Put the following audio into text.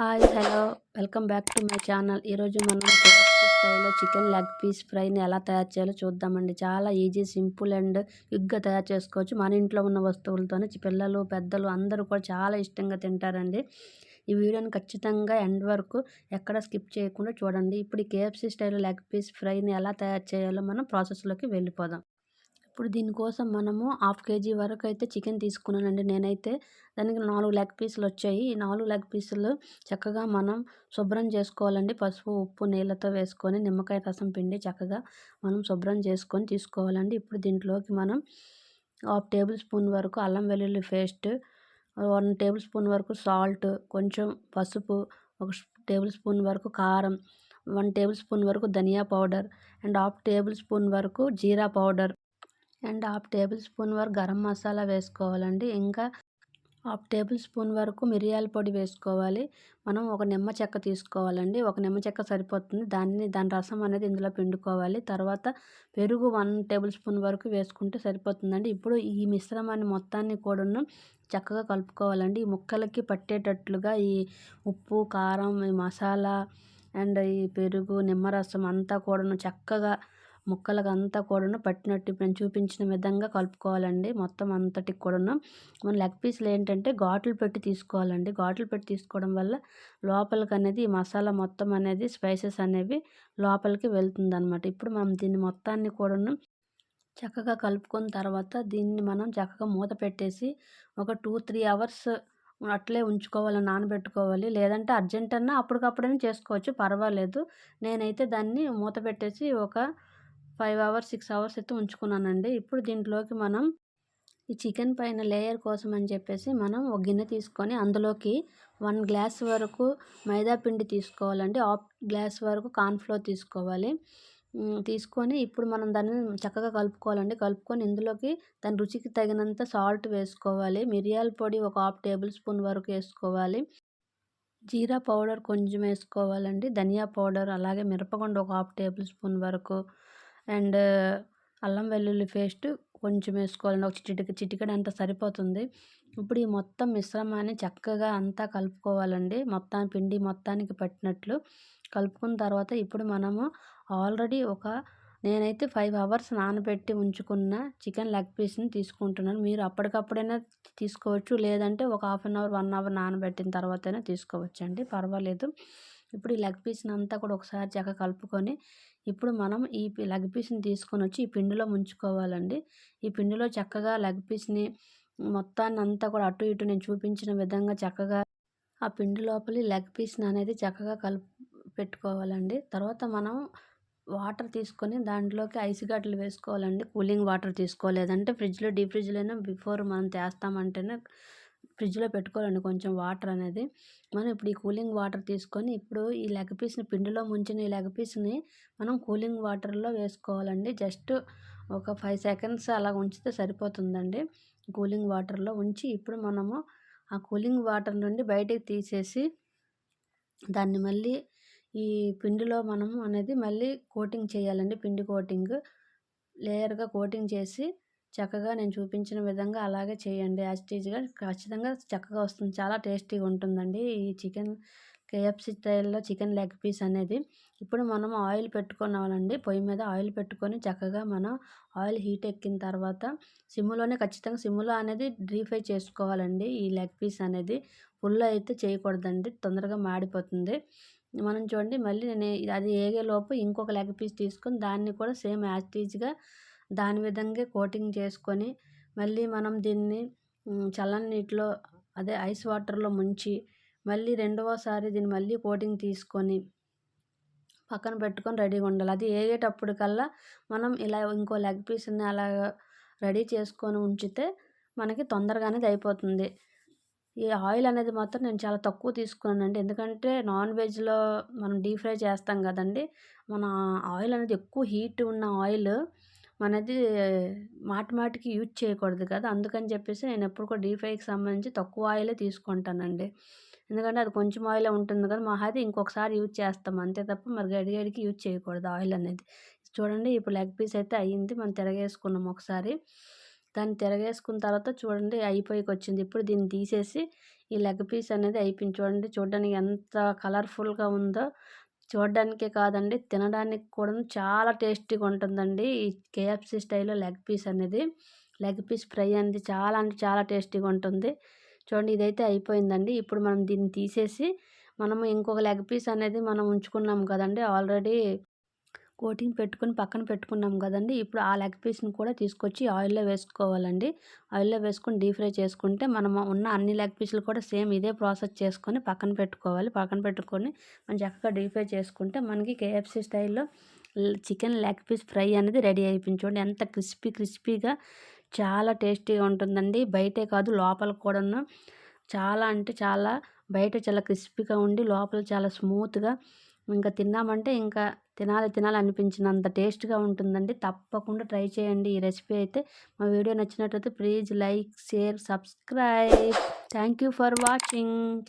Hi hello welcome back to my channel. ఈరోజు మనం KFC స్టైల్లో చికెన్ లెగ్ పీస్ ఫ్రైని ఎలా తయారు చేయాలో చూద్దామండి. చాలా ఈజీ సింపుల్ అండ్ క్విక్గా తయారు చేసుకోవచ్చు. మన ఇంట్లో ఉన్న వస్తువులతోనే పిల్లలు పెద్దలు అందరూ కూడా చాలా ఇష్టంగా తింటారండి. ఈ వీడియోని ఖచ్చితంగా ఎండ్ వరకు ఎక్కడ స్కిప్ చేయకుండా చూడండి. ఇప్పుడు ఈ కేఎఫ్సి స్టైల్లో లెగ్ పీస్ ఫ్రైని ఎలా తయారు చేయాలో మనం ప్రాసెస్లోకి వెళ్ళిపోదాం. ఇప్పుడు దీనికోసం మనము హాఫ్ కేజీ వరకు అయితే చికెన్ తీసుకున్నానండి నేనైతే. దానికి నాలుగు లెగ్ పీసులు వచ్చాయి. ఈ నాలుగు లెగ్ పీసులు చక్కగా మనం శుభ్రం చేసుకోవాలండి. పసుపు ఉప్పు నీళ్ళతో వేసుకొని నిమ్మకాయ రసం పిండి చక్కగా మనం శుభ్రం చేసుకొని తీసుకోవాలండి. ఇప్పుడు దీంట్లోకి మనం హాఫ్ టేబుల్ స్పూన్ వరకు అల్లం వెల్లుల్లి పేస్ట్ వన్ టేబుల్ స్పూన్ వరకు సాల్ట్ కొంచెం పసుపు ఒక టేబుల్ స్పూన్ వరకు కారం వన్ టేబుల్ స్పూన్ వరకు dhania powder and half table spoon వరకు jeera powder and half table spoon వరకు గరం మసాలా వేసుకోవాలండి. ఇంకా హాఫ్ టేబుల్ స్పూన్ వరకు మిరియాల పొడి వేసుకోవాలి. మనం ఒక నిమ్మ చెక్క తీసుకోవాలండి. ఒక నిమ్మ చెక్క సరిపోతుంది. దాన్ని దాని రసం అనేది ఇందులో పిండుకోవాలి. తర్వాత పెరుగు వన్ టేబుల్ స్పూన్ వరకు వేసుకుంటే సరిపోతుందండి. ఇప్పుడు ఈ మిశ్రమాన్ని మొత్తాన్ని కూడాను చక్కగా కలుపుకోవాలండి. ఈ ముక్కలకి పట్టేటట్లుగా ఈ ఉప్పు కారం ఈ మసాలా అండ్ ఈ పెరుగు నిమ్మరసం అంతా కూడాను చక్కగా ముక్కలకు అంతా కూడాను పట్టినట్టు నేను చూపించిన విధంగా కలుపుకోవాలండి. మొత్తం అంతటికి కూడాను. మన లెగ్ పీస్లు ఏంటంటే ఘాట్లు పెట్టి తీసుకోవాలండి. ఘాట్లు పెట్టి తీసుకోవడం వల్ల లోపలికి అనేది ఈ మసాలా మొత్తం అనేది స్పైసెస్ అనేవి లోపలికి వెళ్తుంది అనమాట ఇప్పుడు మనం దీన్ని మొత్తాన్ని కూడాను చక్కగా కలుపుకున్న తర్వాత దీన్ని మనం చక్కగా మూత పెట్టేసి ఒక టూ త్రీ అవర్స్ అట్లే ఉంచుకోవాలి నానబెట్టుకోవాలి. లేదంటే అర్జెంట్ అన్నా అప్పటికప్పుడైనా చేసుకోవచ్చు పర్వాలేదు. నేనైతే దాన్ని మూత పెట్టేసి ఒక ఫైవ్ అవర్స్ సిక్స్ అవర్స్ అయితే ఉంచుకున్నానండి. ఇప్పుడు దీంట్లోకి మనం ఈ చికెన్ పైన లేయర్ కోసం అని చెప్పేసి మనం ఒక గిన్నె తీసుకొని అందులోకి వన్ గ్లాస్ వరకు మైదా పిండి తీసుకోవాలండి. హాఫ్ గ్లాస్ వరకు కార్న్ఫ్లోర్ తీసుకోవాలి. తీసుకొని ఇప్పుడు మనం దాన్ని చక్కగా కలుపుకోవాలండి. కలుపుకొని ఇందులోకి దాని రుచికి తగినంత సాల్ట్ వేసుకోవాలి. మిరియాల పొడి ఒక హాఫ్ టేబుల్ స్పూన్ వరకు వేసుకోవాలి. జీరా పౌడర్ కొంచెం వేసుకోవాలండి. ధనియా పౌడర్ అలాగే మిరపకొండ ఒక హాఫ్ టేబుల్ స్పూన్ వరకు అండ్ అల్లం వెల్లుల్లి పేస్ట్ కొంచెం వేసుకోవాలండి. ఒక చిటిక చిటికెడు అంత సరిపోతుంది. ఇప్పుడు ఈ మొత్తం మిశ్రమాన్ని చక్కగా అంతా కలుపుకోవాలండి. మొత్తం పిండి మొత్తానికి పట్టినట్లు కలుపుకున్న తర్వాత ఇప్పుడు మనము ఆల్రెడీ ఒక నేనైతే ఫైవ్ అవర్స్ నానబెట్టి ఉంచుకున్న చికెన్ లెగ్ పీస్ని తీసుకుంటున్నాను. మీరు అప్పటికప్పుడైనా తీసుకోవచ్చు. లేదంటే ఒక half an hour one hour నానబెట్టిన తర్వాతైనా తీసుకోవచ్చు అండి పర్వాలేదు. ఇప్పుడు ఈ లెగ్ పీస్ని అంతా కూడా ఒకసారి చక్కగా కలుపుకొని ఇప్పుడు మనం ఈ లెగ్ పీస్ని తీసుకొని వచ్చి ఈ పిండిలో ముంచుకోవాలండి. ఈ పిండిలో చక్కగా లెగ్ పీస్ని మొత్తాన్ని అంతా కూడా అటు ఇటు నేను చూపించిన విధంగా చక్కగా ఆ పిండి లోపలి లెగ్ పీస్ని అనేది చక్కగా కలుపు పెట్టుకోవాలండి. తర్వాత మనం వాటర్ తీసుకొని దాంట్లోకి ఐస్ గడ్డలు వేసుకోవాలండి. కూలింగ్ వాటర్ తీసుకోలేదంటే ఫ్రిడ్జ్లో డీప్ ఫ్రిడ్జ్లోనే బిఫోర్ మనం చేస్తామంటేనే ఫ్రిడ్జ్లో పెట్టుకోవాలండి. కొంచెం వాటర్ అనేది. మనం ఇప్పుడు ఈ కూలింగ్ వాటర్ తీసుకొని ఇప్పుడు ఈ లెగ్ పీస్ని పిండిలో ముంచిన ఈ లెగ్ పీస్ని మనం కూలింగ్ వాటర్లో వేసుకోవాలండి. జస్ట్ ఒక ఫైవ్ సెకండ్స్ అలా ఉంచితే సరిపోతుందండి. కూలింగ్ వాటర్లో ఉంచి ఇప్పుడు మనము ఆ కూలింగ్ వాటర్ నుండి బయటికి తీసేసి దాన్ని మళ్ళీ ఈ పిండిలో మనము అనేది మళ్ళీ కోటింగ్ చేయాలండి. పిండి కోటింగ్ లేయర్గా కోటింగ్ చేసి చక్కగా నేను చూపించిన విధంగా అలాగే చేయండి. యాస్టీజ్గా ఖచ్చితంగా చక్కగా వస్తుంది. చాలా టేస్టీగా ఉంటుందండి ఈ చికెన్ కేఎఫ్సి స్టైల్లో చికెన్ లెగ్ పీస్ అనేది. ఇప్పుడు మనం ఆయిల్ పెట్టుకున్నామండి. పొయ్యి మీద ఆయిల్ పెట్టుకొని చక్కగా మనం ఆయిల్ హీట్ ఎక్కిన తర్వాత సిమ్లోనే ఖచ్చితంగా సిమ్లో అనేది డీప్ ఫ్రై చేసుకోవాలండి ఈ లెగ్ పీస్ అనేది. ఫుల్ అయితే చేయకూడదండి. తొందరగా మాడిపోతుంది. మనం చూడండి మళ్ళీ నేను అది ఏగేలోపు ఇంకొక లెగ్ పీస్ తీసుకొని దాన్ని కూడా సేమ్ యాస్టీజ్గా దాని విధంగా కోటింగ్ చేసుకొని మళ్ళీ మనం దీన్ని చల్లని నీటిలో అదే ఐస్ వాటర్లో ముంచి మళ్ళీ రెండవసారి దీన్ని మళ్ళీ కోటింగ్ తీసుకొని పక్కన పెట్టుకొని రెడీగా ఉండాలి. అది వేయేటప్పుడు కల్లా మనం ఇలా ఇంకో లెగ్ పీస్ని అలా రెడీ చేసుకొని ఉంచితే మనకి తొందరగా అనేది అయిపోతుంది. ఈ ఆయిల్ అనేది మాత్రం నేను చాలా తక్కువ తీసుకున్నానండి. ఎందుకంటే నాన్ వెజ్లో మనం డీప్ ఫ్రై చేస్తాం కదండి. మన ఆయిల్ అనేది ఎక్కువ హీట్ ఉన్న ఆయిల్ మనది మాటి మాటికి యూజ్ చేయకూడదు కదా! అందుకని చెప్పేసి నేను ఎప్పుడు కూడా డీప్ ఫ్రైకి సంబంధించి తక్కువ ఆయిలే తీసుకుంటానండి. ఎందుకంటే అది కొంచెం ఆయిలే ఉంటుంది కదా! మా అది ఇంకొకసారి యూజ్ చేస్తాం. అంతే తప్ప మరి గడిగడికి యూజ్ చేయకూడదు ఆయిల్ అనేది. చూడండి ఇప్పుడు లెగ్ పీస్ అయితే అయ్యింది మనం తిరగేసుకున్నాం ఒకసారి. దాన్ని తిరగేసుకున్న తర్వాత చూడండి అయిపోయికి వచ్చింది. ఇప్పుడు దీన్ని తీసేసి ఈ లెగ్ పీస్ అనేది అయిపోయింది. చూడండి చూడడానికి ఎంత కలర్ఫుల్గా ఉందో చూడడానికే కాదండి తినడానికి కూడా చాలా టేస్టీగా ఉంటుందండి ఈ కేఎఫ్సి స్టైల్లో లెగ్ పీస్ అనేది. లెగ్ పీస్ ఫ్రై అనేది చాలా అంటే చాలా టేస్టీగా ఉంటుంది చూడండి ఇదైతే అయిపోయిందండి. ఇప్పుడు మనం దీన్ని తీసేసి మనము ఇంకొక లెగ్ పీస్ అనేది మనం ఉంచుకున్నాం కదండి ఆల్రెడీ కోటింగ్ పెట్టుకుని పక్కన పెట్టుకున్నాం కదండి. ఇప్పుడు ఆ లెగ్ పీస్ని కూడా తీసుకొచ్చి ఆయిల్లో వేసుకోవాలండి. ఆయిల్లో వేసుకొని డీప్ ఫ్రై చేసుకుంటే మనం ఉన్న అన్ని లెగ్ పీసులు కూడా సేమ్ ఇదే ప్రాసెస్ చేసుకొని పక్కన పెట్టుకోవాలి. పక్కన పెట్టుకొని మనం చక్కగా డీప్ ఫ్రై చేసుకుంటే మనకి కేఎఫ్సీ స్టైల్లో చికెన్ లెగ్ పీస్ ఫ్రై అనేది రెడీ అయిపోయింది చూడండి. ఎంత క్రిస్పీ క్రిస్పీగా చాలా టేస్టీగా ఉంటుందండి. బయటే కాదు లోపల కూడాను చాలా అంటే చాలా బయట చాలా క్రిస్పీగా ఉండి లోపల చాలా స్మూత్గా ఇంకా తిన్నామంటే ఇంకా తినాలి తినాలి అనిపించినంత టేస్ట్గా ఉంటుందండి. తప్పకుండా ట్రై చేయండి ఈ రెసిపీ అయితే. మా వీడియో నచ్చినట్లయితే please like share subscribe. Thank you for watching.